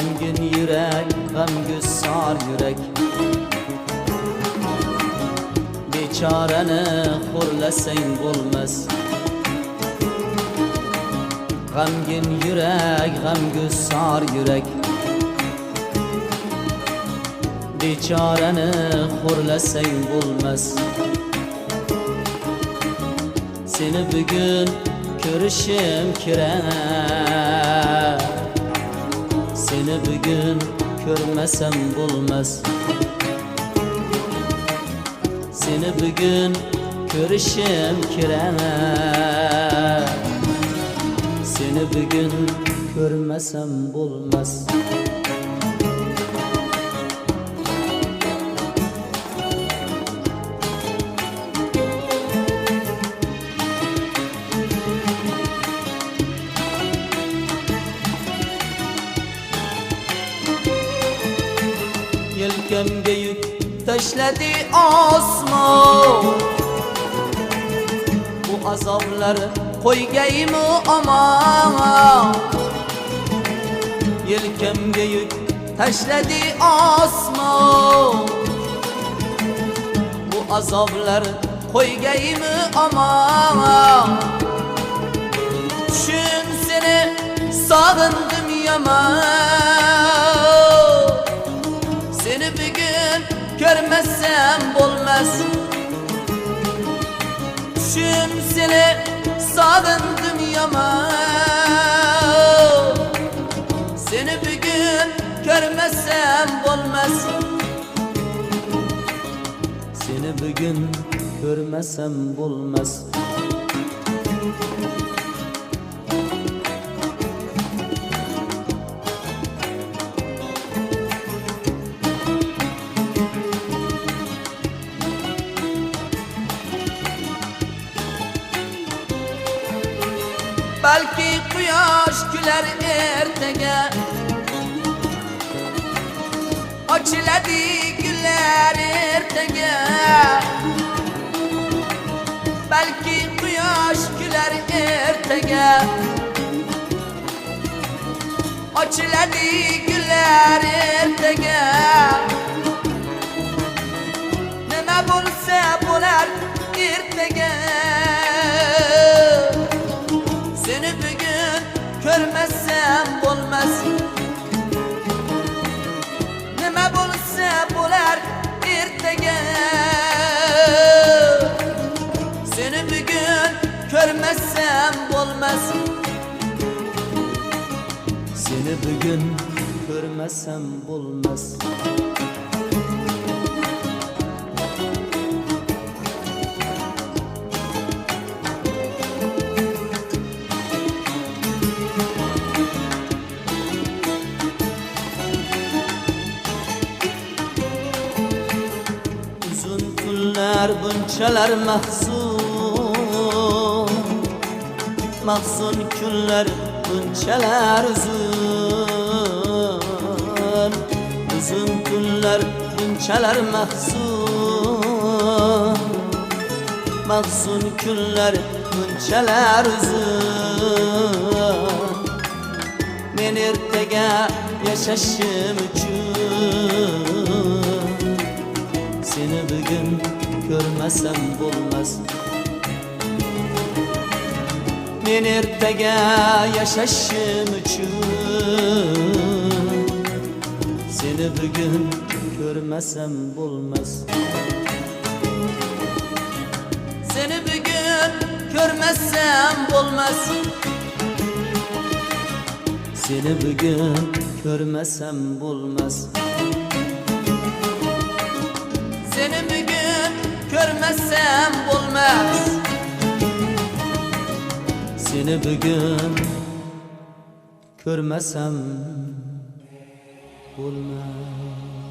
G'amgin yurak, g'amgusor yurak Bechorani xo'rlasang bo'lmas G'amgin yurak, g'amgusor yurak Bechorani xo'rlasang bo'lmas Seni bugun ko'rishim kerak Seni bugun ko'rmasam bo'lmas Seni bugun ko'rishim kerak Seni bugun ko'rmasam bo'lmas Yelkamga yuk tashladi osmon Bu azoblar qo'ygaymi omon Yelkamga yuk tashladi osmon Bu azoblar qo'ygaymi omon Tushun seni sog'indim yomon Seni bugün görmezsem olmaz. Düşün seni sağındım yaman Seni bugün görmezsem olmaz. Seni bugün görmesem olmaz Belki quyosh güler ertaga Ochiladi gullar ertaga Belki quyosh güler ertaga Ochiladi gullar ertaga Nima bo'lsa bo'lar ertaga Seni bugün görmezsem olmaz. Nima bo'lsa bo'lar ertaga Seni bugün görmezsem olmaz. Seni bugün görmesem olmaz kunlar bunchalar mahzun. Mahzun kunlar bunchalar uzun. Uzun kunlar bunchalar mahzun. Mahzun kunlar bunchalar uzun. Men ertaga yashashim uchun Seni bugün görmesem bo'lmas Men ertaga yashashim uchun Seni bugün görmesem bo'lmas Seni bugün görmezsem olmaz. Seni bugün görmesem olmaz görmezsem olmaz. Seni bugün görmesem olmaz